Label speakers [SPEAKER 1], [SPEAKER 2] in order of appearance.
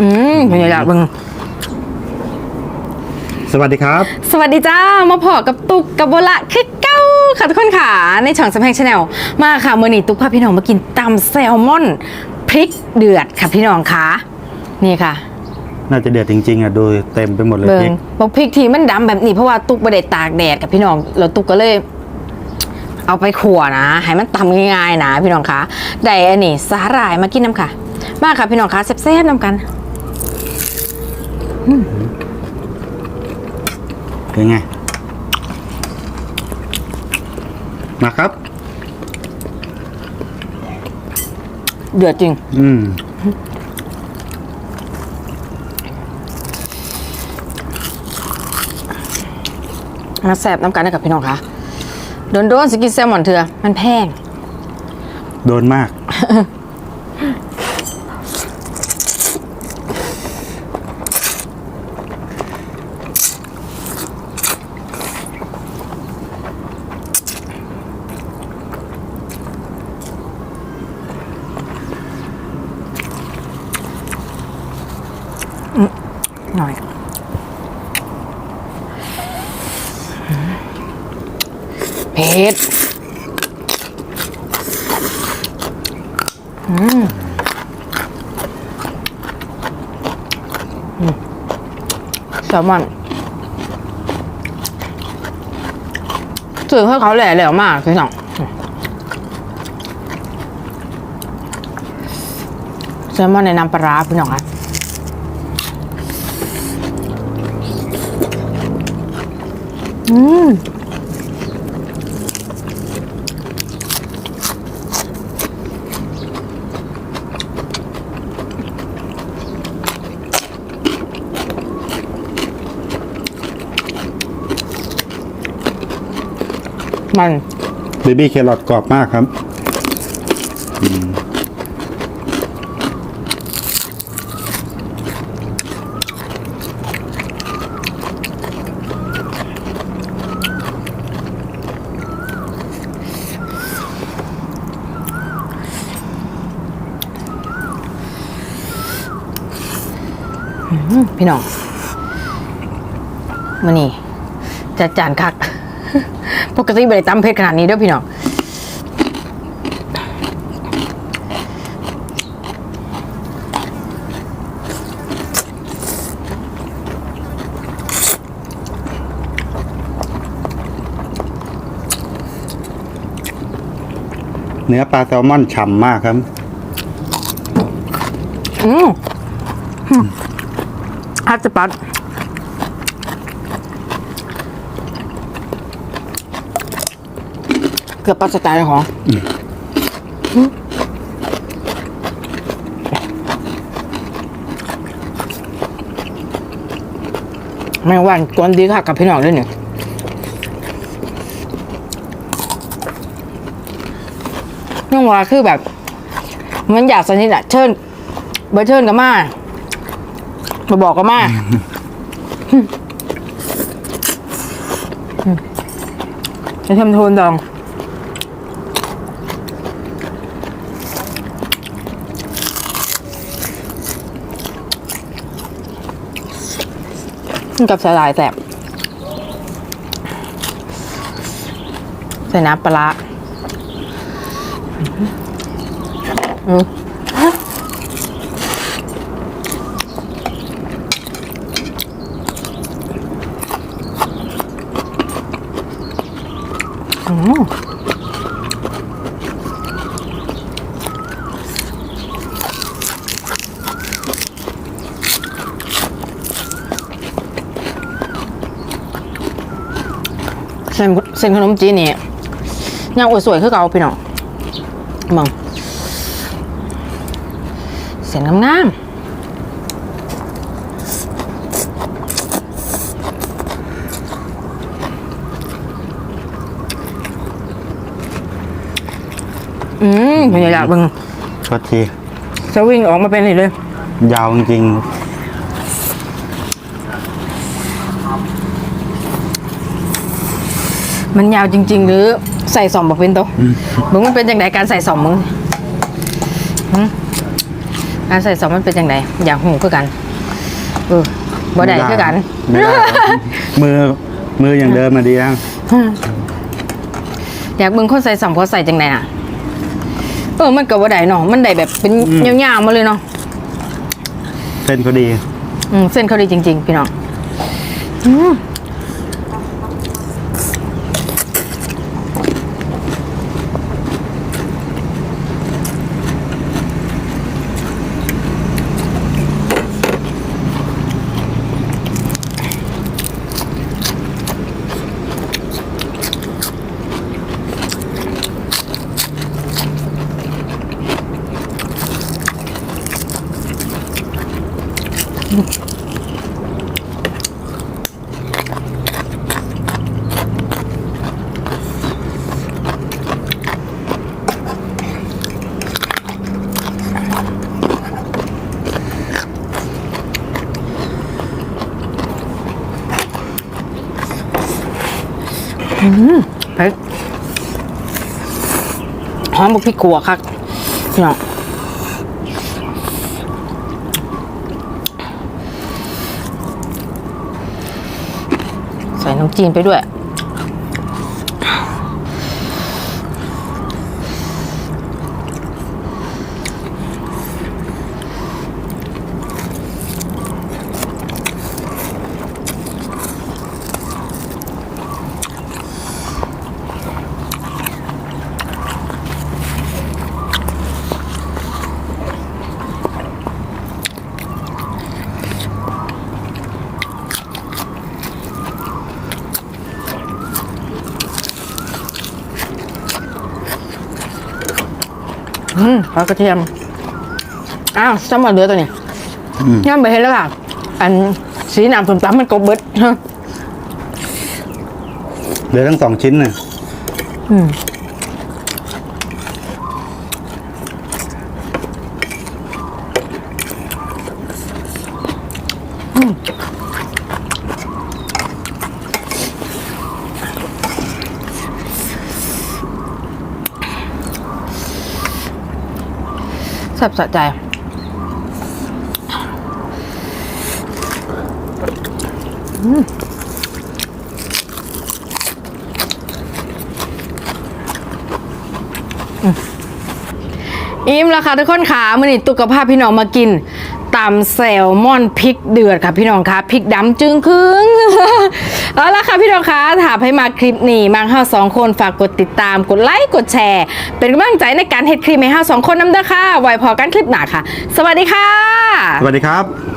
[SPEAKER 1] อืมเป็นยังไงเบิ่ง
[SPEAKER 2] สวัสดีครับ
[SPEAKER 1] สวัสดีจ้า มาพอกับตุกกับโบละคือเก้าค่ะทุกคนค่ะ ในช่องสำแพงชาแนลมาค่ะมือนี้ตุกพาพี่น้องมากินตำแซลมอนพริกเดือดค่ะพี่น้องค่ะนี่ค่ะ
[SPEAKER 2] น่าจะเดือดจริง ๆอะดูเต็มไปหมดเลย
[SPEAKER 1] เบิ
[SPEAKER 2] พริ
[SPEAKER 1] ง
[SPEAKER 2] ก
[SPEAKER 1] บอกพริกทีมันดำแบบนี้เพราะว่าตุกไม่ได้ตากแดดกับพี่น้องแล้วตุกก็เลย เอาไปขั่วนะให้มันตำง่ายๆนะพี่น้องคะได้อันนี้สาหร่ายมากินน้ำค่ะ มาค่ะพี่น้องคะแซ่บๆน้ำกัน
[SPEAKER 2] เป็นไง มาครับ
[SPEAKER 1] เดือดจริง
[SPEAKER 2] อืม
[SPEAKER 1] มาแซ่บน้ำกันนะกับพี่น้องคะโดนโดนๆสกินแซลมอนเถื่อมันแพง
[SPEAKER 2] โดนมาก
[SPEAKER 1] หน่อยเผ็ดอืมอืมแซลมอนสื่อให้เขาแหล่แหลวมากพี่น้องแซลมอนในน้ำปลาร้าพี่น้องคะ อืมมัน
[SPEAKER 2] เบบี้แครอทกรอบมากครับ
[SPEAKER 1] พี่น้องมานี่จัดจานคัก ปกติไม่ได้ตำเผ็ดขนาดนี้เด้วยพี่น้อง
[SPEAKER 2] เนื้อปลาแซลมอนฉ่ำมากครับ
[SPEAKER 1] อืม ฮัตสปัดเกือบปัดสไตล์ของแมงวันกวนดีค่ะกับพี่น้องด้วยเนี่ยน้องว่าคือแบบมันอยากสนิทอะเชิญเบอร์เชิญกับมา มาบอกกับมาจะทำโทนดอง กับสาหร่ายแสบใส่น้ำปลาร้าอืม เส้นเส้นขนมจีนนี่ยังอวดสวยคือเก่าพี่น้องมึงเส้นงามๆ อืมเป็นยังไงมึง
[SPEAKER 2] โทษที
[SPEAKER 1] จะวิ่งออกมาเป็นนี่เลย
[SPEAKER 2] ยาวจริง
[SPEAKER 1] มันยาวจริง ๆ หรือใส่สอมบอกเป็นตัวมึงมันเป็นอย่างไรการใส่สอมมึงหึการใส่ซอสมันเป็นยังไงอยากหูคือกันเออบ่ได้คือกัน
[SPEAKER 2] ไม่ได้มือมืออย่างเดิมมาดีแล้ว
[SPEAKER 1] อยากเบิ่งคนใส่สองเขาใส่จังไดน่ะ เออมันก็บ่ได้เนาะมันได้แบบเป็นยาวๆมาเลยเนาะ
[SPEAKER 2] เส้นเขาดี
[SPEAKER 1] อืมเส้นเขาดีจริง ๆ พี่น้องอืม ไปหอมบุกพริกขัวคักพี่น้อง ใส่น้ำจีนไปด้วย อืมปลากระเทียม อ้าวซ้ำมาเหลือตัวนี้
[SPEAKER 2] อืม
[SPEAKER 1] ย่ำไปเห็นแล้วค่ะ อันสีน้ำส้มตำมันกบเบิดฮะ
[SPEAKER 2] เหลือทั้งสองชิ้นน่ะ
[SPEAKER 1] ซ่บสะใจอิ่มแล้วค่ะทุกคนขามื่อนี้ตุกกับภาพพี่น้องมากิน ตำแซลมอนพริกเดือดค่ะพี่น้องคะพริกดำจึงครึ่งเอาละค่ะพี่น้องคะถามให้มาคลิปนี้มาห้าสองคนฝากกดติดตามกดไลค์กดแชร์ เป็นกำลังใจในการเฮ็ดคลิปให้ห้าสองคนน้ำเด้อค่ะไว้พอกันคลิปหน้าค่ะ สวัสดีค่ะ
[SPEAKER 2] สวัสดีครับ